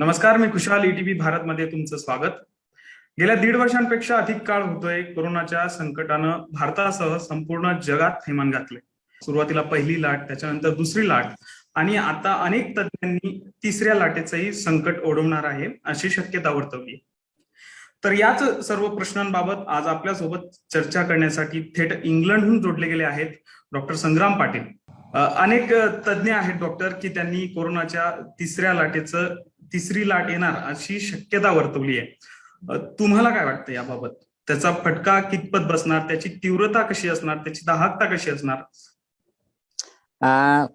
नमस्कार मी कुशाल ईटीव्ही भारतमध्ये तुमचं स्वागत. गेल्या दीड वर्षांपेक्षा अधिक काळ होतोय कोरोनाच्या संकटानं भारतासह संपूर्ण जगात थैमान घातले सुरुवातीला पहिली लाट त्याच्यानंतर दुसरी लाट आणि आता अनेक तज्ज्ञांनी तिसऱ्या लाटेचंही संकट ओढवणार आहे अशी शक्यता वर्तवली तर याच सर्व प्रश्नांबाबत आज आपल्यासोबत चर्चा करण्यासाठी थेट इंग्लंडहून जोडले गेले आहेत डॉक्टर संग्राम पाटील. अनेक तज्ज्ञ आहेत डॉक्टर की त्यांनी कोरोनाच्या तिसऱ्या लाटेचं तिसरी लाट येणार अशी शक्यता वर्तवली आहे. तुम्हाला काय वाटतं याबाबत? त्याचा फटका कितपत बसणार? त्याची तीव्रता कशी असणार? त्याची दाहकता कशी असणार?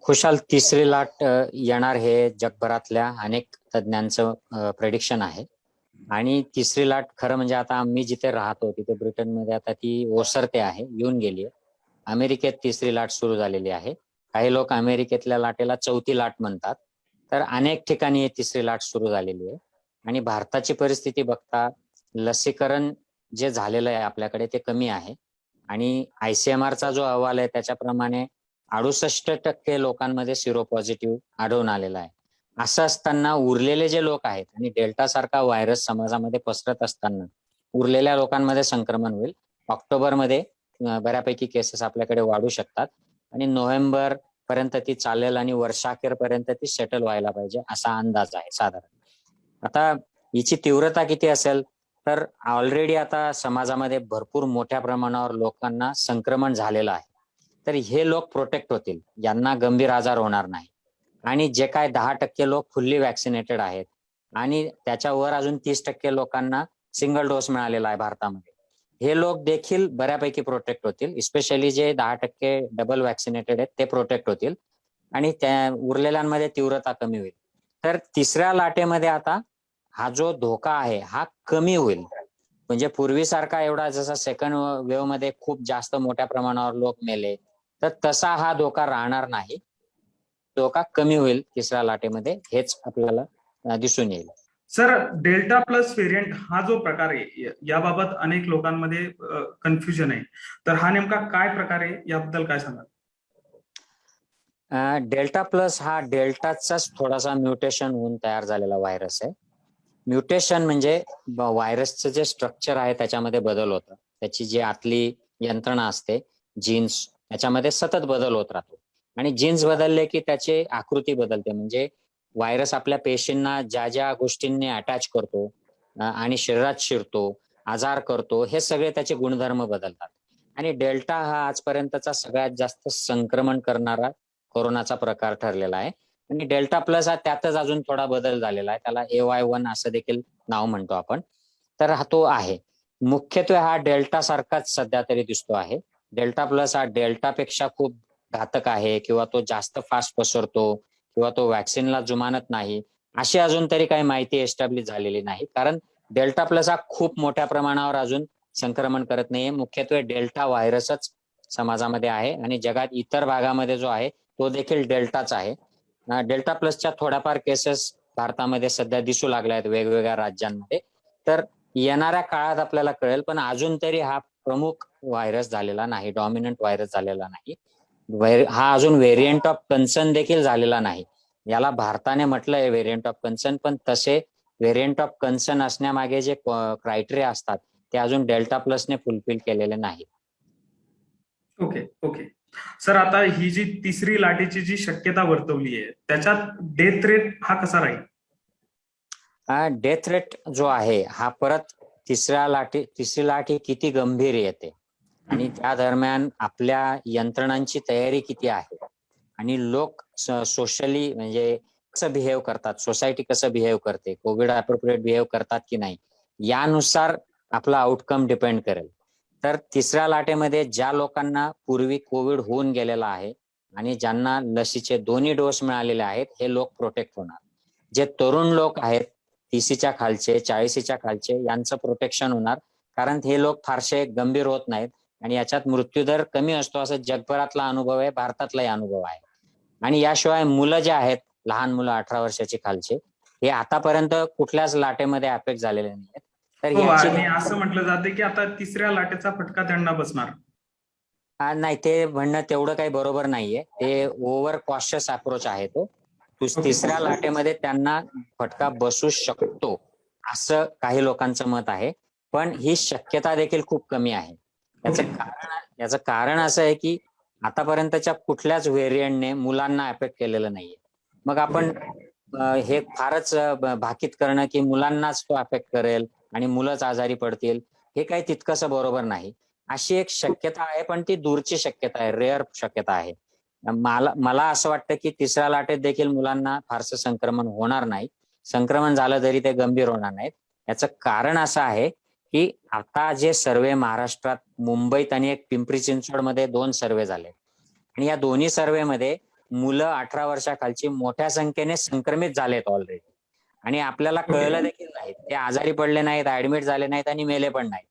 खुशाल तिसरी लाट येणार हे जगभरातल्या अनेक तज्ज्ञांचं प्रेडिक्शन आहे. आणि तिसरी लाट खरं म्हणजे आता आम्ही जिथे राहतो तिथे ब्रिटनमध्ये आता ती ओसरते आहे येऊन गेली आहे. अमेरिकेत तिसरी लाट सुरू झालेली आहे. काही लोक अमेरिकेतल्या लाटेला चौथी लाट म्हणतात. तर अनेक ठिकाणी तिसरी लाट सुरू झालेली आहे. आणि भारताची परिस्थिती बघता लसीकरण जे झालेलं आहे आपल्याकडे ते कमी आहे. आणि आयसीएमआरचा जो अहवाल आहे त्याच्याप्रमाणे अडुसष्ट टक्के लोकांमध्ये सिरो पॉझिटिव्ह आढळून आलेला आहे. असं असताना उरलेले जे लोक आहेत आणि डेल्टा सारखा व्हायरस समाजामध्ये पसरत असताना उरलेल्या लोकांमध्ये संक्रमण होईल. ऑक्टोबरमध्ये बऱ्यापैकी केसेस आपल्याकडे वाढू शकतात. आणि नोव्हेंबर पर्यंत ती चालेल आणि वर्षाखेर पर्यंत ती सेटल व्हायला पाहिजे असा अंदाज आहे साधारण. आता हिची तीव्रता किती असेल? तर ऑलरेडी आता समाजामध्ये भरपूर मोठ्या प्रमाणावर लोकांना संक्रमण झालेलं आहे. तर हे लोक प्रोटेक्ट होतील. यांना गंभीर आजार होणार नाही. आणि जे काय दहा टक्के लोक फुल्ली वॅक्सिनेटेड आहेत आणि त्याच्यावर अजून तीस टक्के लोकांना सिंगल डोस मिळालेला आहे भारतामध्ये. हे लोक देखील बऱ्यापैकी प्रोटेक्ट होतील. स्पेशली जे दहा टक्के डबल वॅक्सिनेटेड आहेत ते प्रोटेक्ट होतील. आणि त्या उरलेल्यांमध्ये तीव्रता कमी होईल. तर तिसऱ्या लाटेमध्ये आता हा जो धोका आहे हा कमी होईल. म्हणजे पूर्वीसारखा एवढा जसा सेकंड वेव्हमध्ये खूप जास्त मोठ्या प्रमाणावर लोक मेले तर तसा हा धोका राहणार नाही. धोका कमी होईल तिसऱ्या लाटेमध्ये हेच आपल्याला दिसून येईल. सर डेल्टा प्लस व्हेरियंट हा जो प्रकार आहे याबाबत अनेक लोकांमध्ये कन्फ्युजन आहे. तर हा नेमका काय प्रकार आहे याबद्दल काय सांगाल? डेल्टा प्लस हा डेल्टाचाच थोडासा म्युटेशन होऊन तयार झालेला व्हायरस आहे. म्युटेशन म्हणजे व्हायरसचं जे स्ट्रक्चर आहे त्याच्यामध्ये बदल होतं. त्याची जी आतली यंत्रणा असते जीन्स त्याच्यामध्ये सतत बदल होत राहतो. आणि जीन्स बदलले की त्याची आकृती बदलते. म्हणजे व्हायरस आपल्या पेशींना ज्या ज्या गोष्टींनी अटॅच करतो आणि शरीरात शिरतो आजार करतो हे सगळे त्याचे गुणधर्म बदलतात. आणि डेल्टा हा आजपर्यंतचा सगळ्यात जास्त संक्रमण करणारा कोरोनाचा प्रकार ठरलेला आहे. आणि डेल्टा प्लस हा त्यातच अजून थोडा बदल झालेला आहे. त्याला ए वाय वन असं देखील नाव म्हणतो आपण. तर हा तो आहे. मुख्यत्वे हा डेल्टा सारखाच सध्या तरी दिसतो आहे. डेल्टा प्लस हा डेल्टा पेक्षा खूप घातक आहे किंवा तो जास्त फास्ट पसरतो. किंवा तो व्हॅक्सिनला जुमानत नाही अशी अजून तरी काही माहिती एस्टॅब्लिश झालेली नाही. कारण डेल्टा प्लस हा खूप मोठ्या प्रमाणावर अजून संक्रमण करत नाहीये. मुख्यत्वे डेल्टा व्हायरसच समाजामध्ये आहे आणि जगात इतर भागामध्ये जो आहे तो देखील डेल्टाच आहे. डेल्टा प्लसच्या थोड्याफार केसेस भारतामध्ये सध्या दिसू लागल्या आहेत वेगवेगळ्या राज्यांमध्ये. तर येणाऱ्या काळात आपल्याला कळेल पण अजून तरी हा प्रमुख व्हायरस झालेला नाही डॉमिनंट व्हायरस झालेला नाही. हा अजून व्हेरियंट ऑफ कन्सर्न देखील झालेला नाही. याला भारताने म्हटलंय व्हेरियंट ऑफ कन्सर्न पण तसे व्हेरियंट ऑफ कन्सर्न असण्यामागे जे क्रायटेरिया असतात ते अजून डेल्टा प्लसने फुलफिल केलेले नाही. ओके ओके सर आता ही जी तिसरी लाटेची जी शक्यता वर्तवली आहे त्याच्यात डेथ रेट हा कसा राहील? डेथ रेट जो आहे हा परत तिसऱ्या लाटी तिसरी लाट ही किती गंभीर येते? आणि त्या दरम्यान आपल्या यंत्रणांची तयारी किती आहे? आणि लोक सोशली म्हणजे कसं बिहेव करतात? सोसायटी कसं बिहेव करते? कोविड अप्रोप्रिएट बिहेव करतात की नाही? यानुसार आपला आउटकम डिपेंड करेल. तर तिसऱ्या लाटेमध्ये ज्या लोकांना पूर्वी कोविड होऊन गेलेला आहे आणि ज्यांना लसीचे दोन्ही डोस मिळालेले आहेत हे लोक प्रोटेक्ट होणार. जे तरुण लोक आहेत तीसीच्या खालचे चाळीसीच्या खालचे यांचं प्रोटेक्शन होणार. कारण हे लोक फारसे गंभीर होत नाहीत. आणि याच्यात मृत्यूदर कमी असतो असं जगभरातला अनुभव आहे भारतातलाही अनुभव आहे. आणि याशिवाय मुलं जे आहेत लहान मुलं अठरा वर्षाची खालचे हे आतापर्यंत कुठल्याच लाटेमध्ये अफेक्ट झालेले नाहीत तर हो असं म्हटलं जाते की आता तिसऱ्या लाटेचा फटका त्यांना बसणार. हा, नाही ते म्हणणं तेवढं काही बरोबर नाहीये. ते ओव्हर कॉशियस अप्रोच आहे तो. तिसऱ्या लाटेमध्ये त्यांना फटका बसू शकतो असं काही लोकांचं मत आहे. पण ही शक्यता देखील खूप कमी आहे. याचं. कारण याचं कारण असं आहे की आतापर्यंतच्या कुठल्याच व्हेरियंटने मुलांना अफेक्ट केलेलं नाहीये. मग आपण हे फारच भाकीत करणं की मुलांनाच तो अफेक्ट करेल आणि मुलंच आजारी पडतील हे काही तितकंसं बरोबर नाही. अशी एक शक्यता आहे पण ती दूरची शक्यता आहे रेअर शक्यता आहे. मला मला असं वाटतं की तिसऱ्या लाटेत देखील मुलांना फारसं संक्रमण होणार नाही. संक्रमण झालं तरी ते गंभीर होणार नाहीत. याचं कारण असं आहे की आता जे सर्वे महाराष्ट्रात मुंबईत आणि एक पिंपरी चिंचवडमध्ये दोन सर्वे झाले. आणि या दोन्ही सर्वेमध्ये मुलं अठरा वर्षाखालची मोठ्या संख्येने संक्रमित झालेत ऑलरेडी आणि आपल्याला कळलं देखील नाही. ते आजारी पडले नाहीत ऍडमिट झाले नाहीत आणि मेले पण नाहीत.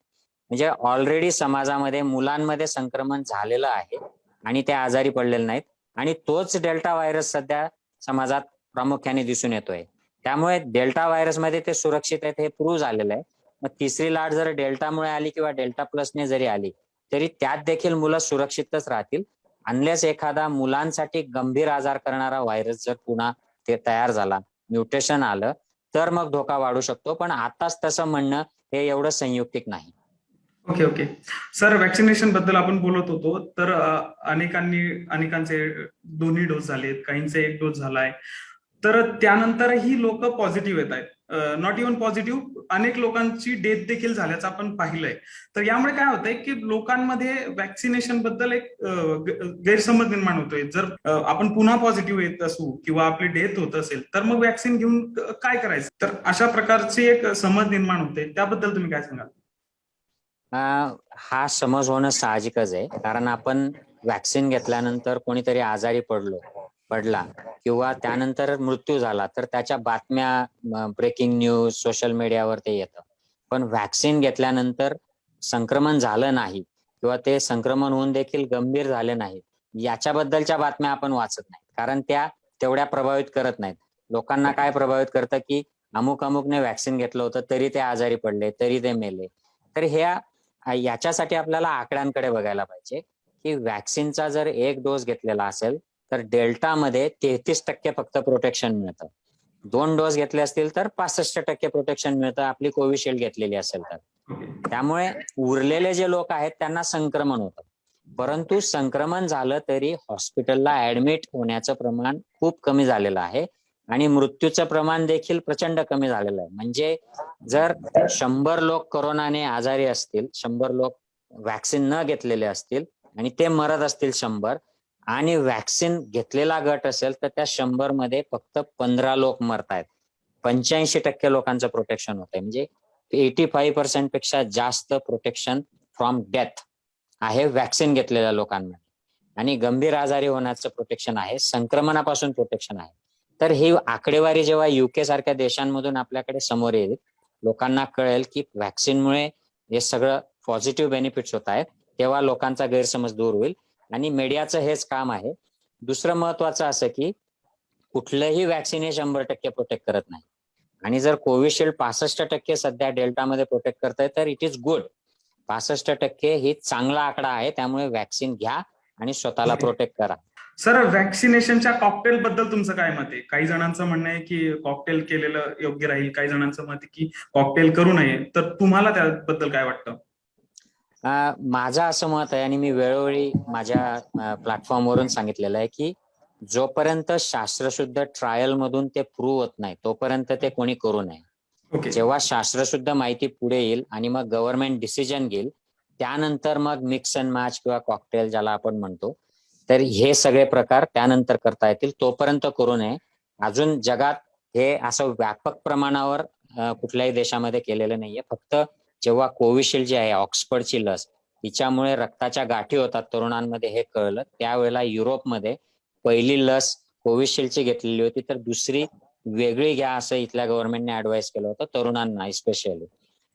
म्हणजे ऑलरेडी समाजामध्ये मुलांमध्ये संक्रमण झालेलं आहे आणि ते आजारी पडलेले नाहीत. आणि तोच डेल्टा व्हायरस सध्या समाजात प्रामुख्याने दिसून येतोय. त्यामुळे डेल्टा व्हायरसमध्ये ते सुरक्षित आहेत हे प्रूव्ह झालेलं आहे. मग तिसरी लाट जर डेल्टामुळे आली किंवा डेल्टा प्लसने जरी आली तरी त्यात देखील मुलं सुरक्षितच राहतील. अनलेस एखादा मुलांसाठी गंभीर आजार करणारा व्हायरस जर पुन्हा ते तयार झाला म्युटेशन आलं तर मग धोका वाढू शकतो. पण आताच तसं म्हणणं हे एवढं संयुक्तिक नाही. ओके ओके सर वॅक्सिनेशनबद्दल आपण बोलत होतो तर अनेकांनी अनेकांचे दोन्ही डोस झालेत काहींचे एक डोस झालाय. तर त्यानंतरही लोक पॉझिटिव्ह येत आहेत. नॉट इवन पॉझिटिव्ह अनेक लोकांची डेथ देखील झाल्याचं आपण पाहिलंय. तर यामुळे काय होतंय की लोकांमध्ये व्हॅक्सिनेशनबद्दल एक गैरसमज निर्माण होतोय. जर आपण पुन्हा पॉझिटिव्ह येत असू किंवा आपली डेथ होत असेल तर मग व्हॅक्सिन घेऊन काय करायचं? तर अशा प्रकारची एक समज निर्माण होते त्याबद्दल तुम्ही काय सांगाल? हा समज होणं साहजिकच आहे. कारण आपण व्हॅक्सिन घेतल्यानंतर कोणीतरी आजारी पडलो. पडला किंवा त्यानंतर मृत्यू झाला तर त्याच्या बातम्या ब्रेकिंग न्यूज सोशल मीडियावर ते येतं. पण व्हॅक्सिन घेतल्यानंतर संक्रमण झालं नाही किंवा ते संक्रमण होऊन देखील गंभीर झाले नाही याच्याबद्दलच्या बातम्या आपण वाचत नाही. कारण त्या तेवढ्या प्रभावित करत नाहीत. लोकांना काय प्रभावित करतं की अमुक अमुकने वॅक्सिन घेतलं होतं तरी ते आजारी पडले तरी ते मेले. तर ह्या याच्यासाठी आपल्याला आकड्यांकडे बघायला पाहिजे की व्हॅक्सिनचा जर एक डोस घेतलेला असेल तर डेल्टामध्ये तेहतीस टक्के फक्त प्रोटेक्शन मिळतं. दोन डोस घेतले असतील तर पासष्ट टक्के प्रोटेक्शन मिळतं. आपली कोविशिल्ड घेतलेली असेल तर. त्यामुळे उरलेले जे लोक आहेत त्यांना संक्रमण होतं. परंतु संक्रमण झालं तरी हॉस्पिटलला ऍडमिट होण्याचं प्रमाण खूप कमी झालेलं आहे. आणि मृत्यूचं प्रमाण देखील प्रचंड कमी झालेलं आहे. म्हणजे जर शंभर लोक कोरोनाने आजारी असतील शंभर लोक व्हॅक्सिन न घेतलेले असतील आणि ते मरत असतील शंभर आणि व्हॅक्सिन घेतलेला गट असेल तर त्या शंभरमध्ये फक्त पंधरा लोक मरतायत. पंच्याऐंशी टक्के लोकांचं प्रोटेक्शन होत आहे म्हणजे एटी फाईव्ह पर्सेंटपेक्षा जास्त प्रोटेक्शन फ्रॉम डेथ आहे व्हॅक्सिन घेतलेल्या लोकांमध्ये. आणि गंभीर आजारी होण्याचं प्रोटेक्शन आहे. संक्रमणापासून प्रोटेक्शन आहे. तर ही आकडेवारी जेव्हा युके सारख्या देशांमधून आपल्याकडे समोर येईल लोकांना कळेल की व्हॅक्सिनमुळे हे सगळं पॉझिटिव्ह बेनिफिट्स होत आहेत. तेव्हा लोकांचा गैरसमज दूर होईल. आणि मीडियाचं हेच काम आहे. दुसरं महत्वाचं असं की कुठलंही वॅक्सिन हे शंभर टक्के प्रोटेक्ट करत नाही. आणि जर कोविशिल्ड पासष्ट टक्के सध्या डेल्टामध्ये प्रोटेक्ट करताय तर इट इज गुड पासष्ट टक्के ही चांगला आकडा आहे त्यामुळे वॅक्सिन घ्या आणि स्वतःला. प्रोटेक्ट करा. सर व्हॅक्सिनेशनच्या कॉकटेल बद्दल तुमचं काय मत आहे? काही जणांचं म्हणणं आहे की कॉकटेल केलेलं योग्य राहील काही जणांचं मत आहे की कॉकटेल करू नये. तर तुम्हाला त्याबद्दल काय वाटतं? माझं असं मत आहे आणि मी वेळोवेळी माझ्या प्लॅटफॉर्मवरून सांगितलेलं आहे की जोपर्यंत शास्त्रशुद्ध ट्रायल मधून ते प्रूव्ह होत नाही तोपर्यंत ते कोणी करू नये. ओके जेव्हा शास्त्रशुद्ध माहिती पुढे येईल आणि मग गव्हर्नमेंट डिसिजन घेईल त्यानंतर मग मिक्स अँड मॅच किंवा कॉकटेल ज्याला आपण म्हणतो तर हे सगळे प्रकार त्यानंतर करता येतील तोपर्यंत करू नये. अजून जगात हे असं व्यापक प्रमाणावर कुठल्याही देशामध्ये केलेलं नाहीये. फक्त जेव्हा कोविशिल्ड जी आहे ऑक्सफर्डची लस तिच्यामुळे रक्ताच्या गाठी होतात तरुणांमध्ये हे कळलं. त्यावेळेला युरोपमध्ये पहिली लस कोविशिल्डची घेतलेली होती तर दुसरी वेगळी घ्या असं इथल्या गव्हर्नमेंटने ऍडवाइस केलं होतं तरुणांना स्पेशली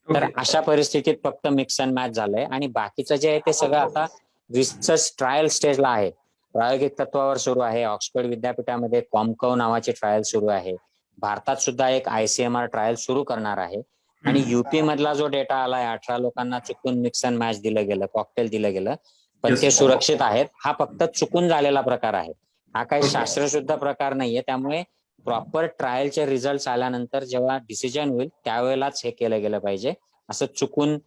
तर अशा परिस्थितीत फक्त मिक्स अँड मॅच झालंय. आणि बाकीचं जे आहे ते सगळं आता रिसर्च ट्रायल स्टेजला आहे. प्रायोगिक तत्वावर सुरू आहे. ऑक्सफर्ड विद्यापीठामध्ये कॉमकव नावाची ट्रायल सुरू आहे. भारतात सुद्धा एक आयसीएमआर ट्रायल सुरू करणार आहे. आणि युपी मधला जो डेटा आलाय अठरा लोकांना चुकून मिक्स अँड मॅच दिलं गेलं कॉकटेल दिलं गेलं पण. ते सुरक्षित आहेत. हा फक्त चुकून झालेला प्रकार आहे. हा काही शास्त्रशुद्ध प्रकार नाहीये. त्यामुळे प्रॉपर ट्रायलचे रिझल्ट आल्यानंतर जेव्हा डिसिजन होईल त्यावेळेलाच हे केलं गेलं पाहिजे. असं चुकून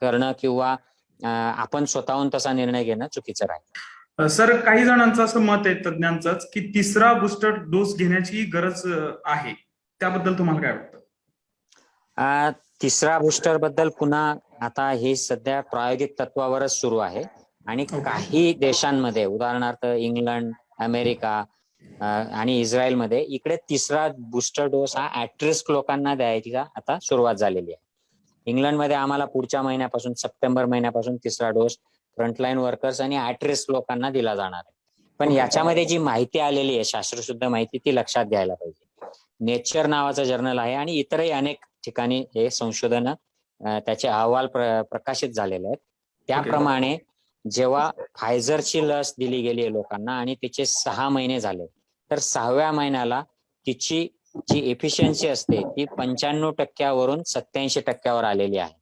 करणं किंवा आपण स्वतःहून तसा निर्णय घेणं चुकीचं राहील. सर काही जणांचं असं मत आहे तज्ज्ञांचंच की तिसरा बुस्टर डोस घेण्याची गरज आहे. त्याबद्दल तुम्हाला काय वाटतं? तिसरा बुस्टरबद्दल पुन्हा आता हे सध्या प्रायोगिक तत्वावरच सुरू आहे आणि Okay. काही देशांमध्ये उदाहरणार्थ इंग्लंड अमेरिका आणि इस्रायलमध्ये इकडे तिसरा बुस्टर डोस हा ऍट्रिस्क लोकांना द्यायची आता सुरुवात झालेली आहे इंग्लंडमध्ये आम्हाला पुढच्या महिन्यापासून सप्टेंबर महिन्यापासून तिसरा डोस फ्रंटलाईन वर्कर्स आणि ऍट्रिस्क लोकांना दिला जाणार आहे पण. याच्यामध्ये जी माहिती आलेली आहे शास्त्रशुद्ध माहिती ती लक्षात घ्यायला पाहिजे नेचर नावाचं जर्नल आहे आणि इतरही अनेक ठिकाणी हे संशोधन त्याचे अहवाल प्र- प्रकाशित झालेले आहेत. त्याप्रमाणे जेव्हा फायझरची लस दिली गेली आहे लोकांना आणि तिचे सहा महिने झाले तर सहाव्या महिन्याला तिची जी एफिशियन्सी असते ती पंच्याण्णव टक्क्यावरून सत्याऐंशी टक्क्यावर आलेली आहे.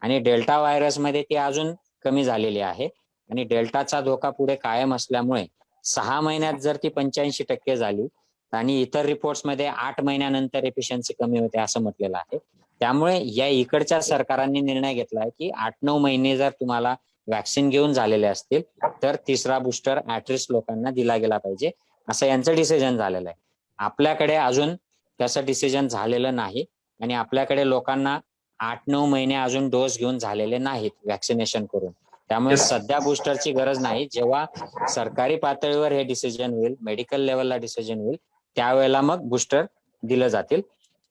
आणि डेल्टा व्हायरसमध्ये ती अजून कमी झालेली आहे. आणि डेल्टाचा धोका पुढे कायम असल्यामुळे सहा महिन्यात जर ती पंच्याऐंशी टक्के झाली आणि इतर रिपोर्ट्समध्ये आठ महिन्यानंतर एफिशियन्सी कमी होते असं म्हटलेलं आहे. त्यामुळे या इकडच्या सरकारांनी निर्णय घेतलाय की आठ नऊ महिने जर तुम्हाला वॅक्सिन घेऊन झालेले असतील तर तिसरा बुस्टर ऍट्रिस्ट लोकांना दिला गेला पाहिजे. असं यांचं डिसिजन झालेलं आहे. आपल्याकडे अजून तसं डिसिजन झालेलं नाही आणि आपल्याकडे लोकांना आठ नऊ महिने अजून डोस घेऊन झालेले नाहीत वॅक्सिनेशन करून. त्यामुळे. सध्या बुस्टरची गरज नाही. जेव्हा सरकारी पातळीवर हे डिसिजन होईल मेडिकल लेवलला डिसिजन होईल त्यावेळेला मग बुस्टर दिलं जातील.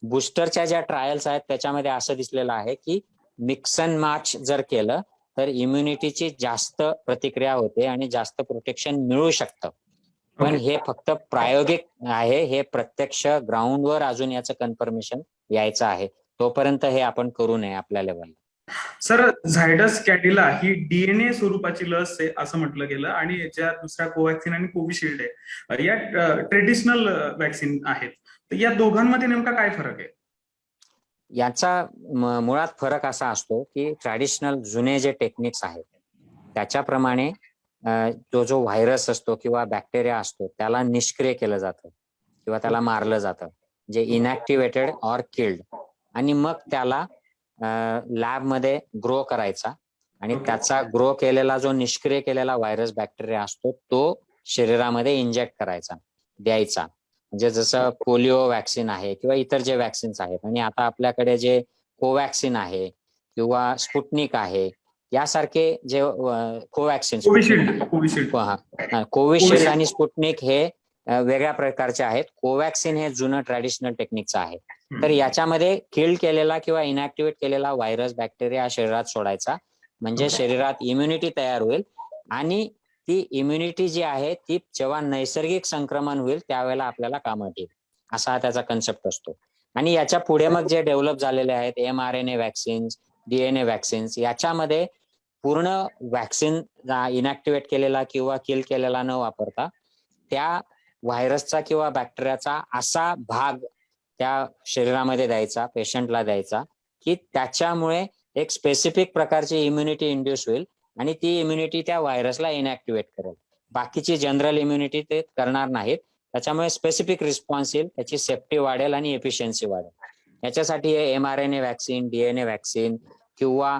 बुस्टरच्या ज्या ट्रायल्स आहेत त्याच्यामध्ये असं दिसलेलं आहे की मिक्स अँड मॅच जर केलं तर इम्युनिटीची जास्त प्रतिक्रिया होते आणि जास्त प्रोटेक्शन मिळू शकतं. पण Okay. हे फक्त प्रायोगिक आहे हे प्रत्यक्ष ग्राउंडवर अजून याचं कन्फर्मेशन यायचं आहे. तोपर्यंत हे आपण करू नये आपल्या लेवलला सर झायडस कॅडिला ही डीएनए स्वरूपाची लस आहे असं म्हटलं गेलं आणि ज्या दुसऱ्या कोवॅक्सिन आणि कोविशिल्ड आहे या ट्रेडिशनल वॅक्सिन आहेत. तर या दोघांमध्ये नेमका काय फरक आहे? याचा मुळात फरक असा असतो की ट्रॅडिशनल जुने जे टेक्निक्स आहेत त्याच्याप्रमाणे तो जो व्हायरस असतो किंवा बॅक्टेरिया असतो त्याला निष्क्रिय केलं जातं किंवा त्याला मारलं जातं. जे इनॅक्टिव्हेटेड ऑर किल्ड आणि मग त्याला लॅबमध्ये ग्रो करायचा. आणि. त्याचा ग्रो केलेला जो निष्क्रिय केलेला व्हायरस बॅक्टेरिया असतो तो शरीरामध्ये इंजेक्ट करायचा द्यायचा. म्हणजे जसं पोलिओ वॅक्सिन आहे किंवा इतर जे वॅक्सिन्स आहेत. आणि आता आपल्याकडे जे कोवॅक्सिन आहे किंवा स्पुटनिक आहे यासारखे जे कोवॅक्सिन कोविशिल्ड. आणि स्पुटनिक हे वेगळ्या प्रकारचे आहेत. कोवॅक्सिन हे जुनं ट्रॅडिशनल टेक्निकचं आहे. तर याच्यामध्ये किल्ड केलेला किंवा इनॅक्टिव्हेट केलेला व्हायरस बॅक्टेरिया शरीरात सोडायचा. म्हणजे. शरीरात इम्युनिटी तयार होईल आणि ती इम्युनिटी जी आहे ती जेव्हा नैसर्गिक संक्रमण होईल त्यावेळेला आपल्याला कामात येईल असा हा त्याचा कन्सेप्ट असतो. आणि याच्यापुढे मग जे डेव्हलप झालेले आहेत M R N A vaccines DNA vaccines याच्यामध्ये पूर्ण वॅक्सिन इनॅक्टिव्हेट केलेला किंवा किल केलेला न वापरता त्या व्हायरसचा किंवा बॅक्टेरियाचा असा भाग त्या शरीरामध्ये द्यायचा पेशंटला द्यायचा की त्याच्यामुळे एक स्पेसिफिक प्रकारची इम्युनिटी इंड्यूस होईल आणि ती इम्युनिटी त्या व्हायरसला इनॅक्टिव्हेट करेल. बाकीची जनरल इम्युनिटी ते करणार नाहीत. त्याच्यामुळे स्पेसिफिक रिस्पॉन्स येईल त्याची सेफ्टी वाढेल आणि एफिशियन्सी वाढेल. याच्यासाठी हे M R N A vaccine DNA vaccine किंवा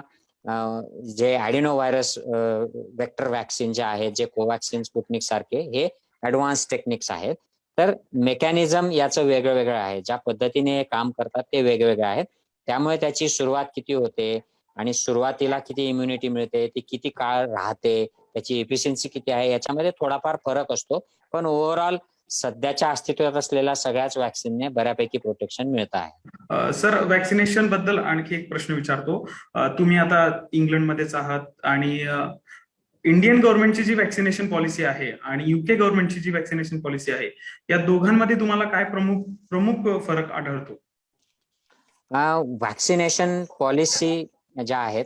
जे ऍडिनो व्हायरस वेक्टर वॅक्सिन जे आहेत जे कोव्हॅक्सिन स्पुटनिक सारखे हे ऍडव्हान्स टेक्निक्स आहेत. तर मेकॅनिझम याचं वेगळं वेगळं आहे. ज्या पद्धतीने हे काम करतात ते वेगवेगळे आहेत. त्यामुळे त्याची सुरुवात किती होते आणि सुरुवातीला किती इम्युनिटी मिळते ती किती काळ राहते त्याची एफिशियन्सी किती आहे याच्यामध्ये थोडाफार फरक असतो. पण ओव्हरऑल सध्याच्या अस्तित्वात असलेल्या सगळ्याच वॅक्सिनने बऱ्यापैकी प्रोटेक्शन मिळत आहे. सर वॅक्सिनेशनबद्दल आणखी एक प्रश्न विचारतो. तुम्ही आता इंग्लंडमध्येच आहात आणि इंडियन गव्हर्नमेंटची जी वॅक्सिनेशन पॉलिसी आहे आणि युके गव्हर्नमेंटची जी वॅक्सिनेशन पॉलिसी आहे या दोघांमध्ये तुम्हाला काय प्रमुख प्रमुख फरक आढळतो? वॅक्सिनेशन पॉलिसी ज्या आहेत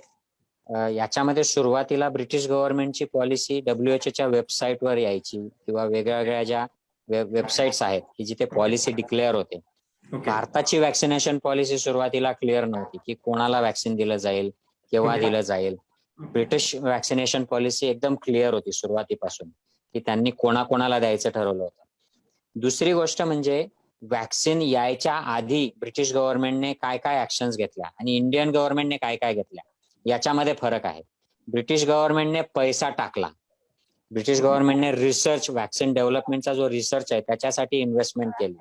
याच्यामध्ये सुरुवातीला ब्रिटिश गव्हर्नमेंटची पॉलिसी डब्ल्यूएचओच्या वेबसाईटवर यायची किंवा वेगळ्या वेगळ्या ज्या वेबसाईट्स आहेत की जिथे पॉलिसी डिक्लेअर होते. भारताची वॅक्सिनेशन पॉलिसी सुरुवातीला क्लिअर नव्हती की कोणाला वॅक्सिन दिलं जाईल केव्हा Okay. दिलं जाईल. ब्रिटिश वॅक्सिनेशन पॉलिसी एकदम क्लिअर होती सुरुवातीपासून की त्यांनी कोणाकोणाला द्यायचं ठरवलं होतं. दुसरी गोष्ट म्हणजे व्हॅक्सिन यायच्या आधी ब्रिटिश गव्हर्नमेंटने काय काय ऍक्शन्स घेतल्या आणि इंडियन गव्हर्नमेंटने काय काय घेतल्या याच्यामध्ये फरक आहे. ब्रिटिश गव्हर्नमेंटने पैसा टाकला. ब्रिटिश गव्हर्नमेंटने रिसर्च व्हॅक्सिन डेव्हलपमेंटचा जो रिसर्च आहे त्याच्यासाठी इन्व्हेस्टमेंट केली.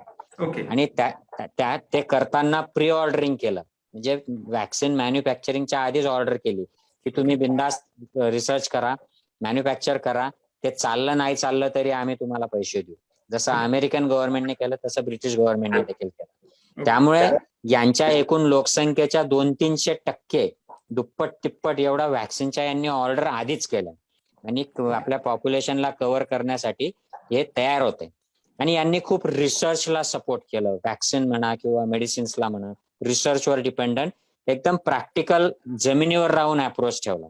आणि त्या ते करताना प्री ऑर्डरिंग केलं. म्हणजे व्हॅक्सिन मॅन्युफॅक्चरिंगच्या आधीच ऑर्डर केली. की तुम्ही बिंदास्त रिसर्च करा मॅन्युफॅक्चर करा. ते चाललं नाही चाललं तरी आम्ही तुम्हाला पैसे देऊ. जसं अमेरिकन गव्हर्नमेंटने केलं तसं ब्रिटिश गव्हर्नमेंटने देखील केलं. त्यामुळे यांच्या एकूण लोकसंख्येच्या दोन तीनशे टक्के दुप्पट तिप्पट एवढा व्हॅक्सिनच्या यांनी ऑर्डर आधीच केलं आणि आपल्या पॉप्युलेशनला कव्हर करण्यासाठी हे तयार होते आणि यांनी खूप रिसर्चला सपोर्ट केलं. व्हॅक्सिन म्हणा किंवा मेडिसिन्सला म्हणा रिसर्चवर डिपेंडंट एकदम प्रॅक्टिकल जमिनीवर राहून अप्रोच ठेवला.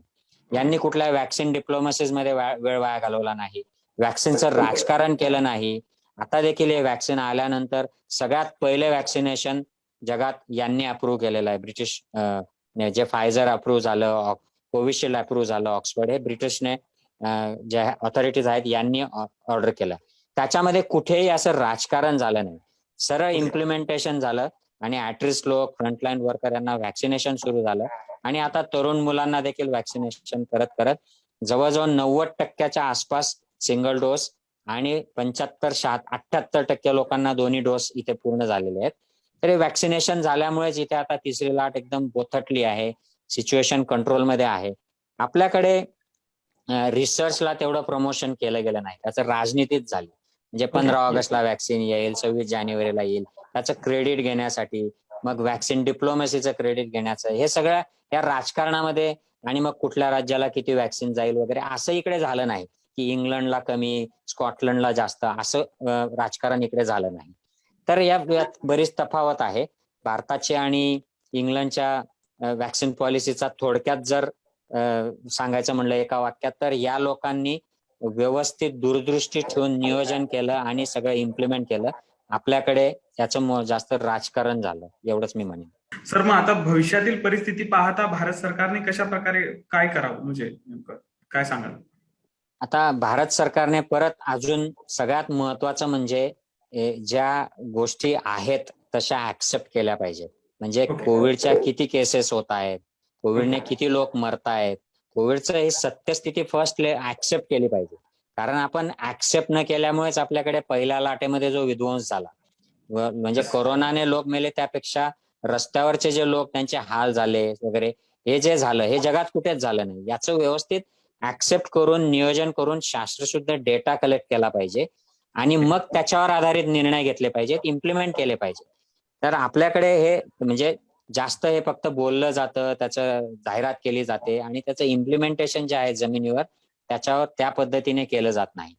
यांनी कुठल्या व्हॅक्सिन डिप्लोमसीजमध्ये वेळ वाया घालवला नाही. व्हॅक्सिनचं राजकारण केलं नाही. आता देखील हे व्हॅक्सिन आल्यानंतर सगळ्यात पहिले व्हॅक्सिनेशन जगात यांनी अप्रूव्ह केलेलं आहे. ब्रिटिश जे फायझर अप्रूव्ह झालं कोविशिल्ड अप्रूव्ह झालं ऑक्सफर्ड हे ब्रिटिशने जे ऑथॉरिटीज आहेत यांनी ऑर्डर केलं. त्याच्यामध्ये कुठेही असं राजकारण झालं नाही. सरळ इम्प्लिमेंटेशन झालं. आणि ऍट्रिस लोक फ्रंटलाईन वर्कर यांना व्हॅक्सिनेशन सुरू झालं. आणि आता तरुण मुलांना देखील व्हॅक्सिनेशन करत करत जवळजवळ नव्वद टक्क्याच्या आसपास सिंगल डोस आणि पंच्याहत्तर शहात अठ्याहत्तर टक्के लोकांना दोन्ही डोस इथे पूर्ण झालेले आहेत. तर व्हॅक्सिनेशन झाल्यामुळेच इथे आता तिसरी लाट एकदम बोथटली आहे. सिच्युएशन कंट्रोलमध्ये आहे. आपल्याकडे रिसर्चला तेवढं प्रमोशन केलं गेलं नाही. त्याचं राजनीतीच झाली. म्हणजे पंधरा ऑगस्टला व्हॅक्सिन येईल सव्वीस जानेवारीला येईल. त्याचं क्रेडिट घेण्यासाठी मग व्हॅक्सिन डिप्लोमसीचं क्रेडिट घेण्याचं हे सगळं या राजकारणामध्ये आणि मग कुठल्या राज्याला किती व्हॅक्सिन जाईल वगैरे असं इकडे झालं नाही की इंग्लंडला कमी स्कॉटलंडला जास्त असं राजकारण इकडे झालं नाही. तर यात बरीच तफावत आहे. भारताची आणि इंग्लंडच्या व्हॅक्सिन पॉलिसीचा थोडक्यात जर सांगायचं म्हणलं एका वाक्यात तर या लोकांनी व्यवस्थित दूरदृष्टी ठेवून नियोजन केलं आणि सगळं इम्प्लिमेंट केलं. आपल्याकडे त्याचं जास्त राजकारण झालं एवढंच मी म्हणेन. सर मग आता भविष्यातील परिस्थिती पाहता भारत सरकारने कशा प्रकारे काय करावं? म्हणजे काय सांगाल? आता भारत सरकारने परत अजून सगळ्यात महत्वाचं म्हणजे ज्या गोष्टी आहेत तशा ऍक्सेप्ट केल्या पाहिजेत. म्हणजे Okay. कोविडच्या किती केसेस होत आहेत कोविडने किती लोक मरतायत कोविडचं ही सत्यस्थिती फर्स्ट ऍक्सेप्ट केली पाहिजे. कारण आपण ऍक्सेप्ट न केल्यामुळेच आपल्याकडे पहिल्या लाटेमध्ये जो विध्वंस झाला. म्हणजे कोरोनाने लोक मेले त्यापेक्षा रस्त्यावरचे जे लोक त्यांचे हाल झाले वगैरे हे जे झालं हे जगात कुठेच झालं नाही. याचं व्यवस्थित ऍक्सेप्ट करून नियोजन करून शास्त्रशुद्ध डेटा कलेक्ट केला पाहिजे आणि मग त्याच्यावर आधारित निर्णय घेतले पाहिजेत इम्प्लिमेंट केले पाहिजे तर आपल्याकडे हे म्हणजे जास्त हे फक्त बोललं जातं त्याचं जाहिरात केली जाते आणि त्याचं इम्प्लिमेंटेशन जे आहे जमिनीवर त्याच्यावर त्या पद्धतीने केलं जात नाही.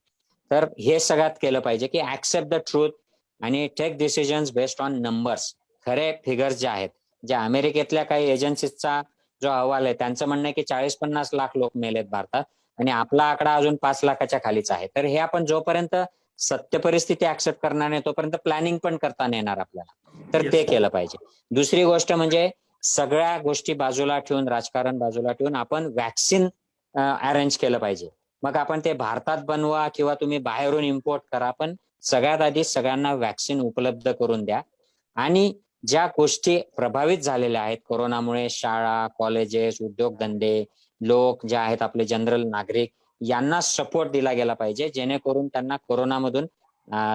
तर हे सगळ्यात केलं पाहिजे की ऍक्सेप्ट द ट्रूथ आणि take decisions based on numbers खरे फिगर्स जे आहेत जे अमेरिकेतल्या काही एजन्सीजचा जो अहवाल आहे त्यांचं म्हणणं आहे की चाळीस पन्नास लाख लोक मेलेत भारतात आणि आपला आकडा अजून पाच लाखाच्या खालीच आहे. तर हे आपण जोपर्यंत सत्य परिस्थिती ऍक्सेप्ट करणार नाही तोपर्यंत प्लॅनिंग पण करता येणार आपल्याला. तर ते. केलं पाहिजे. दुसरी गोष्ट म्हणजे सगळ्या गोष्टी बाजूला ठेवून राजकारण बाजूला ठेवून आपण व्हॅक्सिन अरेंज केलं पाहिजे. मग आपण ते भारतात बनवा किंवा तुम्ही बाहेरून इम्पोर्ट करा पण सगळ्यात आधी सगळ्यांना व्हॅक्सिन उपलब्ध करून द्या. आणि ज्या गोष्टी प्रभावित झालेल्या आहेत कोरोनामुळे शाळा कॉलेजेस उद्योगधंदे लोक जे आहेत आपले जनरल नागरिक यांना सपोर्ट दिला गेला पाहिजे जेणेकरून त्यांना कोरोनामधून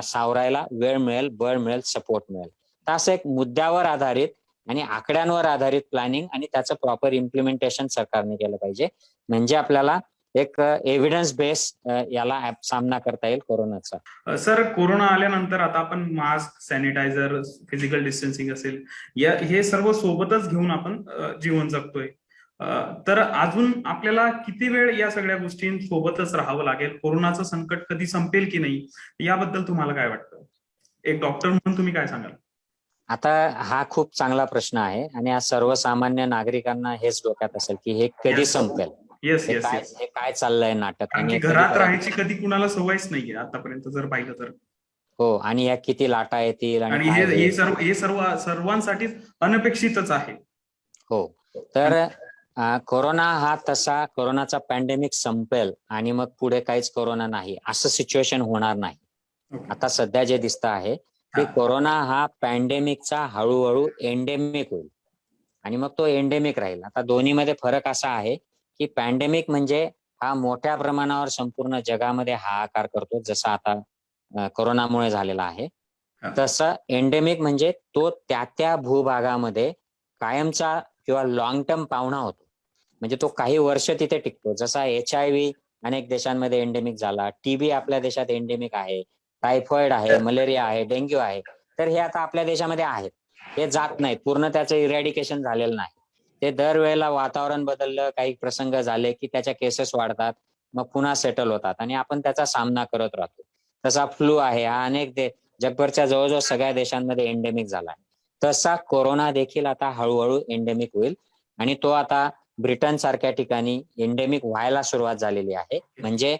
सावरायला वेळ मिळेल बळ मिळेल सपोर्ट मिळेल. तर असं एक मुद्द्यावर आधारित आणि आकड्यांवर आधारित प्लॅनिंग आणि त्याचं प्रॉपर इम्प्लिमेंटेशन सरकारने केलं पाहिजे. म्हणजे आपल्याला एक एव्हिडन्स बेस याला सामना करता येईल कोरोनाचा. सर कोरोना आल्यानंतर आता आपण मास्क सॅनिटायझर फिजिकल डिस्टन्सिंग असेल या हे सर्व सोबतच घेऊन आपण जीवन जगतोय. तर अजून आपल्याला किती वेळ या सगळ्या गोष्टींसोबतच राहावं लागेल? कोरोनाचं संकट कधी संपेल की नाही? याबद्दल तुम्हाला काय वाटतं? एक डॉक्टर म्हणून तुम्ही काय सांगाल? आता हा खूप चांगला प्रश्न आहे आणि आज सर्वसामान्य नागरिकांना हेच डोक्यात असेल की हे कधी. संपेल. येस हे येस काय येस हे काय चाललंय नाटक? कारण आणि की हे कधी घरात राहायची कधी कुणाला सवयच नाहीये आतापर्यंत जर पाहिलं तर. हो आणि या किती लाटा येतील आणि आणि हे काय हे होईल? सर्व हे सर्व सर्वांसाठीच अनपेक्षितच आहे. हो तर अं, कोरोना हा तसा कोरोनाचा पॅन्डेमिक संपेल आणि मग पुढे काहीच कोरोना नाही असं सिच्युएशन होणार नाही. Okay. आता सध्या जे दिसतं आहे की हा. कोरोना हा पॅन्डेमिकचा हळूहळू एंडेमिक होईल. आणि मग तो एंडेमिक राहील. आता दोन्हीमध्ये फरक असा आहे की पॅन्डेमिक म्हणजे हा मोठ्या प्रमाणावर संपूर्ण जगामध्ये हाहाकार करतो जसा आता कोरोनामुळे झालेला आहे. हा. तसं एंडेमिक म्हणजे तो त्या त्या भूभागामध्ये कायमचा किंवा लॉंग टर्म पाहुणा होतो. म्हणजे तो काही वर्ष तिथे टिकतो. जसा एच आय व्ही अनेक देशांमध्ये एंडेमिक झाला. टीबी आपल्या देशात एंडेमिक आहे. टायफॉइड आहे मलेरिया आहे डेंग्यू आहे. तर हे आता आपल्या देशामध्ये आहेत. हे जात नाहीत. पूर्ण त्याचं इरॅडिकेशन झालेलं नाही. ते दरवेळेला वातावरण बदललं काही प्रसंग झाले की त्याच्या केसेस वाढतात मग पुन्हा सेटल होतात आणि आपण त्याचा सामना करत राहतो. तसा फ्लू आहे हा अनेक दे जगभरच्या जवळजवळ सगळ्या देशांमध्ये एंडेमिक झाला आहे. तसा कोरोना देखील आता हळूहळू एंडेमिक होईल आणि तो आता ब्रिटन सारख्या ठिकाणी एंडेमिक व्हायला सुरुवात झालेली आहे. म्हणजे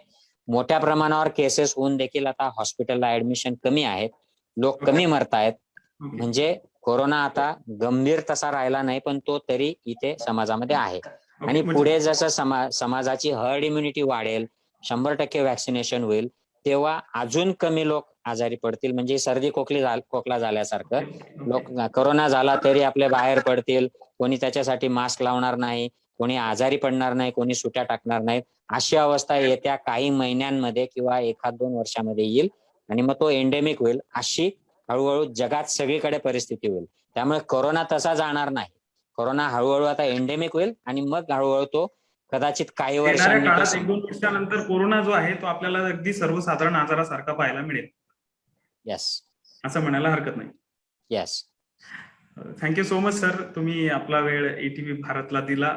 मोठ्या प्रमाणावर केसेस होऊन देखील आता हॉस्पिटलला ऍडमिशन कमी आहेत लोक कमी मरतायत. आहेत म्हणजे कोरोना आता गंभीर तसा राहिला नाही पण तो तरी इथे समाजामध्ये आहे. आणि म्हणजे- पुढे जसं समा समाजाची हर्ड इम्युनिटी वाढेल शंभर टक्के वॅक्सिनेशन होईल तेव्हा अजून कमी लोक आजारी पडतील. म्हणजे सर्दी खोकली खोकला झाल्यासारखं. लोक कोरोना झाला तरी आपले बाहेर पडतील. कोणी त्याच्यासाठी मास्क लावणार नाही कोणी आजारी पडणार नाही कोणी सुट्या टाकणार नाहीत अशी अवस्था येत्या काही महिन्यांमध्ये किंवा एखाद दोन वर्षामध्ये येईल आणि मग तो एंडेमिक होईल अशी हळूहळू जगात सगळीकडे परिस्थिती होईल. त्यामुळे कोरोना तसा जाणार नाही. कोरोना हळूहळू आता एंडेमिक होईल आणि मग हळूहळू तो कदाचित काही वर्षांनी तो- एक दोन वर्षानंतर कोरोना जो आहे तो आपल्याला अगदी सर्वसाधारण आजारासारखा पाहायला मिळेल. येस असं म्हणायला हरकत नाही. Yes thank you so much sir तुम्ही आपला वेळ एटीव्ही भारतला दिला.